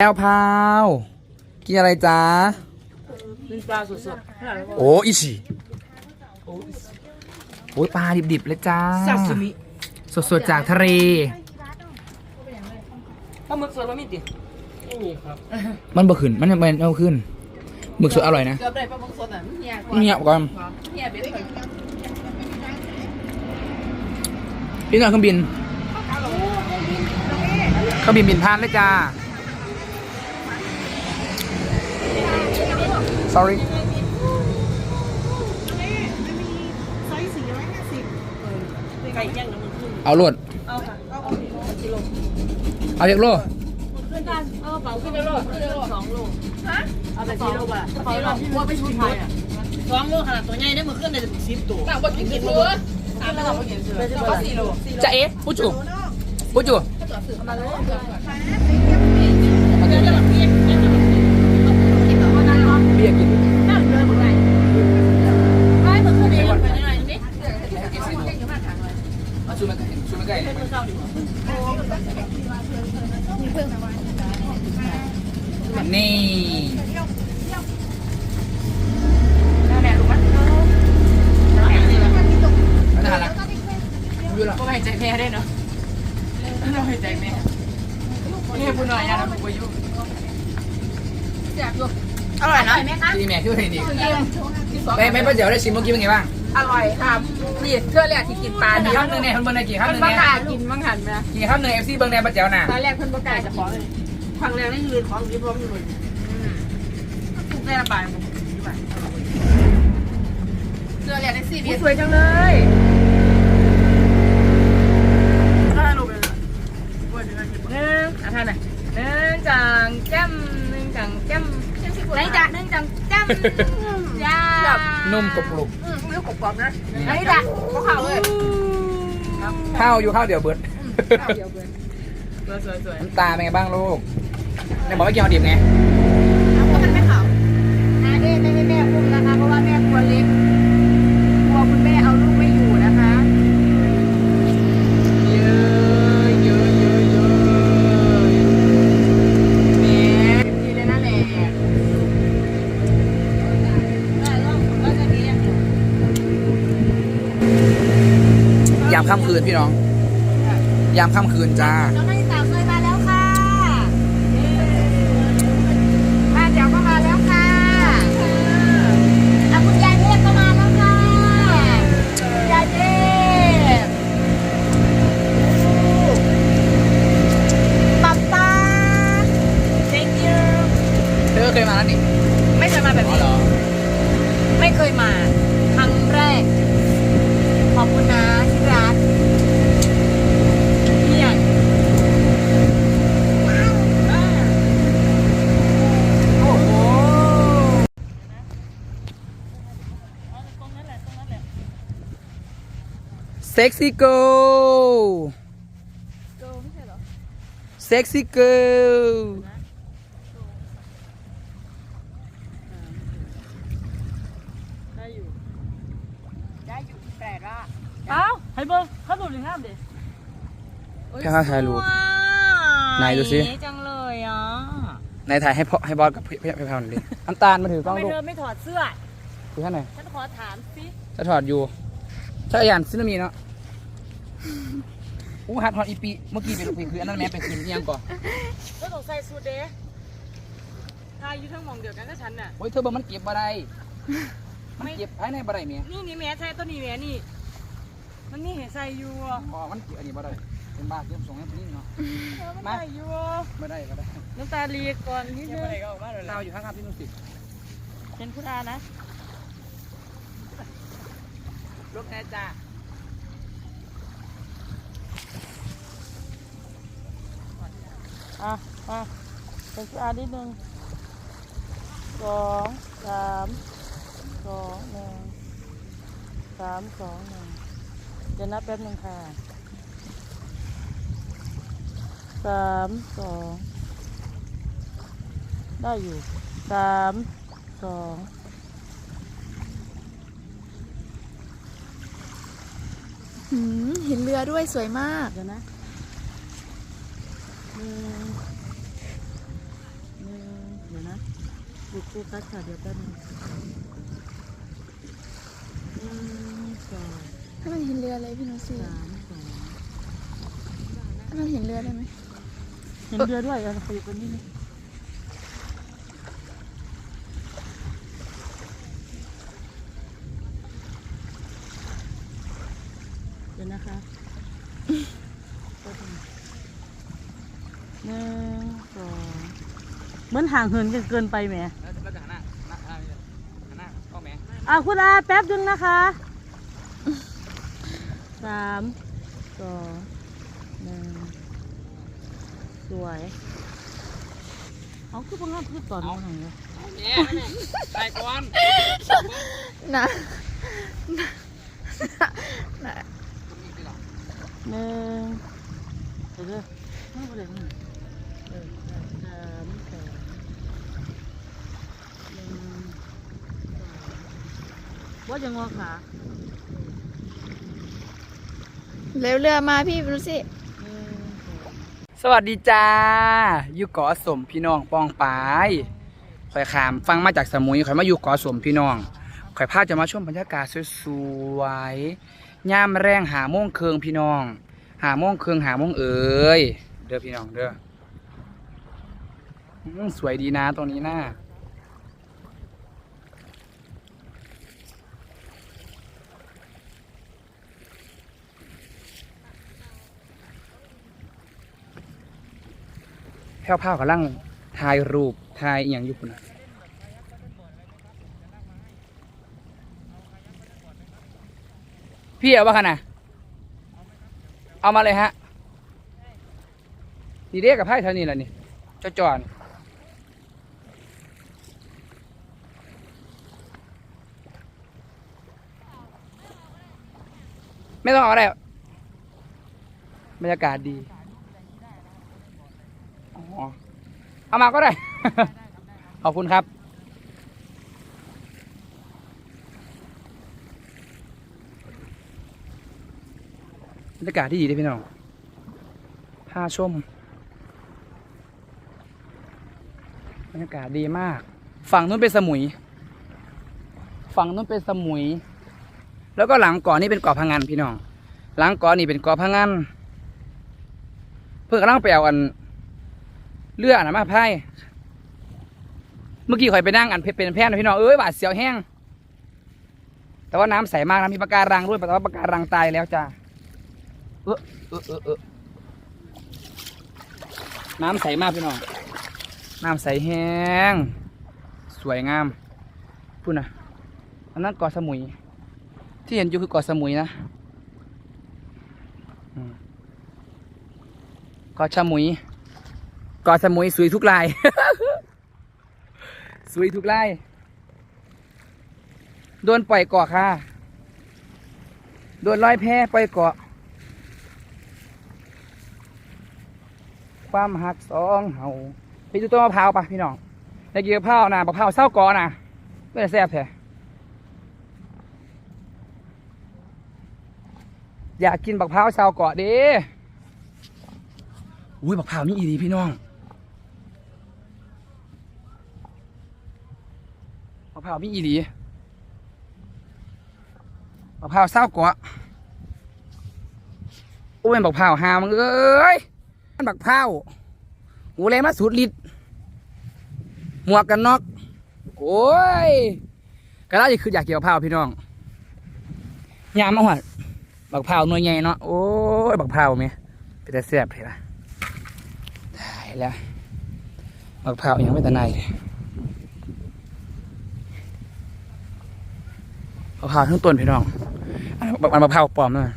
แก้วพาวกินอะไรจ๊ะนึ่งปลาสดโอ้อิชิโอ้ยปลาดิบๆเลยจ้าๆซาซิมิสดๆจากทะเลปลาหมึกสดบะหมี่ติไม่มีครับมันบ่ขึ้นมันมันเอาขึ้นหมึกสดอร่อยนะเกือบได้ปลาหมึกสดอะเฮียกว่าเงียบก่อนเฮียเบ็ดก่อนพี่น้องเครื่องบินเครื่องบินบินพลาดเลยจ้า sorry ไก่ย่างน้ำมันขึ้นเอาโลดเอาค่ะเอากิโลเอาเรียกโลขึ้นกันเอากระเป๋าขึ้นไปโลขึ้นไปโลสองโลฮะเอาไปสี่โลป่ะกระเป๋าเราว่าไปชุดไทยอะสองโลขนาดตัวใหญ่ได้มือขึ้นได้สิบตัวต่างบทกินกินเลยตามไม่ต้องกินเลยก็สี่โลจะเอ๊ะปุจูปุจูมาโลมาเจอกันเบีย ไก่ชูมาไก่นี่แม่รู้มั้ยมันน่ารักอยู่หรอก็หายใจแม่ได้เนาะเราหายใจแม่นี่ผู้น้อยนะผู้อายุแซ่บอยู่อร่อยนะแม่คะที่แม่คืออะไรดีไปไปป้าเจ๋วได้ชิมเมื่อกี้เป็นไงบ้าง อร่อยครับนี่เพื่อแรกที่กินปลากี่เนี่ยคำหนึ่งเนี่ยคนเบิ้งในกี่คำหเพิ่นนึ่งประเนี่ยกาศกินบ้างหันไหมกี่คำหนึ่งเอฟซีเบิ้งในป้าเจ๋วน่ะตอนแรกเพิ่นประกาศจะขอเลยครั้งแรกนี่คือของที่พร้อมอยู่เลยทุกแม่บ่ายผมเสื้อแรกได้สี่เบียสวยจังเลยถ้าลงไปเลยว่าจะได้เก็บหนึ่งอะท่านน่ะหนึ่งจังแจ้มหนึ่งจังแจ้มไหนจังหนึ่งจังแจ้มจ้า นุ่มกรุบกรุบอืมเรื่องกรอบๆนะอันนี้จ้ะเขาข่าวเลยข้าวอยู่ข้าวเดี๋ยวเบิร์ดข้าวเดียวเกินสวยสวยน้ำตาเป็นไงบ้างลูกเนี่ยบอกว่ากินเอาดิบไงเอาก็มันไม่ขาวอาเด้ไม่ให้แม่อุ้มนะคะ เพราะว่าแม่ตัวเล็กามค่ำคืนพี่น้อง ยามค่ำคืนจ้าน้วเคยม ซ็กซี่เกิลเซ็กซี่เกิลได้อยู่ ได้อยู่แปลกอะเอ้าให้เบิ้งข้าวหนุ่มหนึ่งห้ามดิแค่ข้าวถ่ายรูปไหนดูสิจังเลยอะในถ่ายให้พ่อให้บอสกับพี่พี่พี่พาวหน่อยดิน้ำตาลมาถือกล้องทำไมลูกเธอไม่ถอดเสื้อถือให้หน่อยฉันขอถามสิจะถอดอยู่ถ้าอย่างซินามีเนาะ อู้หัดถอดอีปีเมื่อกี้เป็นคือคืออันนั้นแม่เป็นคืนที่ยังก่อนเธอต้องใส่สูทเด้ทายอยู่ทั้งหมองเดียวกันกับฉันน่ะ โอ้ยเธอบอกมันเก็บบ่ได้มันเก็บภายในบ่ได้เมียนี่นี่แม่ใส่ตัวนี้แม่นี่ มันนี่เห็นใส่อยู่อะอ๋อมันเก็บอันนี้บ่ได้เป็นบ้าเก็บส่งให้พี่เนาะเออมันมาใส่อยู่ไม่ได้ก็ได้น้ำตาลีก่อนนิดนึงเราอยู่ข้างๆพี่นุ่นสิเป็นคุณอานะรถแน่จ้า อะอะเป็นคุณอานิดนึงสองสามสองหนึ่งสามสองหนึ่งเดี๋ยวนับแป๊บหนึ่งค่ะสามสองได้อยู่สามสองหืมเห็นเรือด้วยสวยมาก เดี๋ยวนะ หนึ่งดูโฟกัสค่ะเดี๋ยวแป๊บนึงหนึ่งสองให้มันเห็นเรือเลยพี่นุชสิสามสองให้มันเห็นเรือได้ไหมเห็นเรือด้วยเอาไปอยู่กันนี่นี่เดี๋ยวนะคะแป๊บนึงหนึ่งสองเห มือนห่างเหินกันเกินไปแหมแล้วแล้วจะหันหน้าหันหน้าหันหน้าก็แม่อะคุณอาแป๊บนึงนะคะสามสองหนึ่งสวยเอาคือพงงามคือตอนนี้หังเลยเนี่ยใส่ก่อนนะนะหนึ่งเดี๋ยวเดี๋ยวไม่เป็นไรไม่เป็นไรหนึ่งสามสอง ว่าจะงอขาเร็วเรือมาพี่นุชสิหนึ่งสองสวัสดีจ้าอยู่เกาะสมพี่น้องปองปายข่อยขามฟังมาจากสมุยข่อยมาอยู่เกาะสมพี่น้องข่อยพาจะมาชมบรรยากาศสวยๆย่ามแรงหาโมงเคืองพี่น้อง หาโมงเคืองหาโมงเอ๋ยเด้อพี่น้องเด้ออืมสวยดีนะตรงนี้นะแพ้วผ้ากำลังถ่ายรูปถ่ายอย่างอยู่คุณนะพี่เอาปะคะนะเอามาเลยฮะดีเรียกกับไพ่เท่านี้แหละนี่จอจอนไม่ต้องเอาอะไรบรรยากาศดี อ๋อ เอามาก็ได้ ขอบคุณครับ บรรยากาศที่ดีเลยพี่น้องพาชมบรรยากาศดีมาก ฝั่งนู้นเป็นสมุย ฝั่งนู้นเป็นสมุย แล้วก็หลังเกาะนี่เป็นเกาะพังงานพี่น้อง หลังเกาะนี่เป็นเกาะพังงานเพื่อกำลังไปเอาอัน เรืออันนะมาพายเมื่อกี้ข่อยไปนั่งอันเพเป็นแพนนะพี่น้องเอ้ยบาดเสียวแห้ง แต่ว่าน้ำใสมากนะมีปะการังด้วยแต่ว่าปะการังตายแล้วจ้าเออเออเออเออน้ำใสมากพี่น้อง น้ำใสแห้ง สวยงามพูดนะอันนั้นเกาะสมุย ที่เห็นอยู่คือเกาะสมุยนะอืมเกาะสมุย กาะสมุยสวยทุกลาย สวยทุกลาย โดนปล่อยเกาะค่ะ โดนลอยแพปล่อยเกาะ ความหักสองเฮาไปดูต้นมะพร้าวปะพี่น้องอยากกินมะพร้าวนะมะพร้าวเศร้าเกอนะไม่ได้แซ่บแท้อยากกินบักพร้าวเศร้าเกาะด้อุ้ยบักพร้าวนี่อีดีพี่น้องะพร้าวมีอีหลีมะพร้าวเศร้ากาะโอ้ยบักพร้าวหามึงเอ้ยมันบักพร้าวหูเลยมาสุดฤทธิ์หมวกกันน็อกโอ้ยกระไรคืออยากเกี่ยวพร้าวพี่น้องยามมาหัดบักพร้าวหน่วยใหญ่เนาะโอ้ยบักพร้าวเมียเป็นแต่แซ่บเลยละตายแล้วบักพร้าวยังไม่ตะไนเลย มะพร้าวทั้งต้นพี่น้องอันนั้นมะพร้าวปลอมนะ